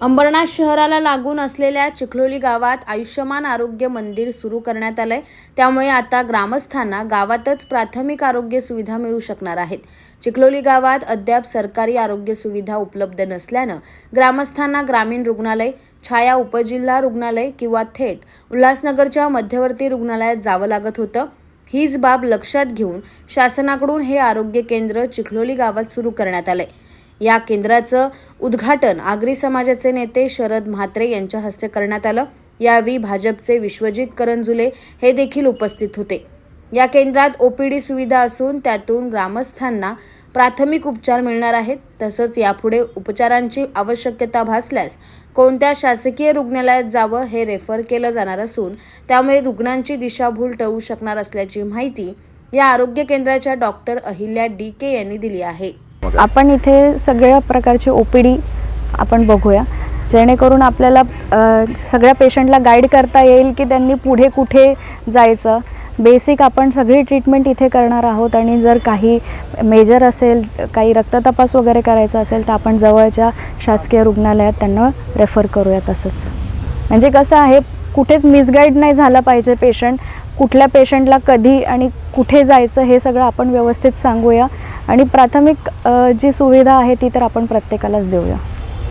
अंबरनाथ शहराला लागून असलेल्या चिखलोली गावात आयुष्यमान आरोग्य मंदिर सुरू करण्यात आलंय. त्यामुळे आता ग्रामस्थांना गावातच प्राथमिक आरोग्य सुविधा मिळू शकणार आहेत. चिखलोली गावात अद्याप सरकारी आरोग्य सुविधा उपलब्ध नसल्यानं ग्रामस्थांना ग्रामीण रुग्णालय छाया उपजिल्हा रुग्णालय किंवा थेट उल्हासनगरच्या मध्यवर्ती रुग्णालयात जावं लागत होतं. हीच बाब लक्षात घेऊन शासनाकडून हे आरोग्य केंद्र चिखलोली गावात सुरू करण्यात आलंय. या केंद्राचं उद्घाटन आगरी समाजाचे नेते शरद म्हात्रे यांच्या हस्ते करण्यात आलं. यावेळी भाजपचे विश्वजित करंजुले हे देखील उपस्थित होते. या केंद्रात ओपीडी सुविधा असून त्यातून ग्रामस्थांना प्राथमिक उपचार मिळणार आहेत. तसंच यापुढे उपचारांची आवश्यकता भासल्यास कोणत्या शासकीय रुग्णालयात जावं हे रेफर केलं जाणार असून त्यामुळे रुग्णांची दिशाभूल टळू शकणार असल्याची माहिती या आरोग्य केंद्राच्या डॉक्टर अहिल्या डी के यांनी दिली आहे. आपण इथे सगळ्या प्रकारची ओ पी डी आपण बघूया. जेणेकरून आपल्याला सगळ्या पेशंटला गाईड करता येईल की त्यांनी पुढे कुठे जायचं. बेसिक आपण सगळी ट्रीटमेंट इथे करणार आहोत आणि जर काही मेजर असेल काही रक्ततपास वगैरे करायचा असेल तर आपण जवळच्या शासकीय रुग्णालयात त्यांना रेफर करूया तसंच. म्हणजे कसं आहे कुठेच मिसगाईड नाही झाला पाहिजे पेशंट कुठल्या पेशंटला कधी आणि कुठे जायचं हे सगळं आपण व्यवस्थित सांगूया. आणि प्राथमिक जी सुविधा आहे ती तर आपण प्रत्येकालाच देऊया.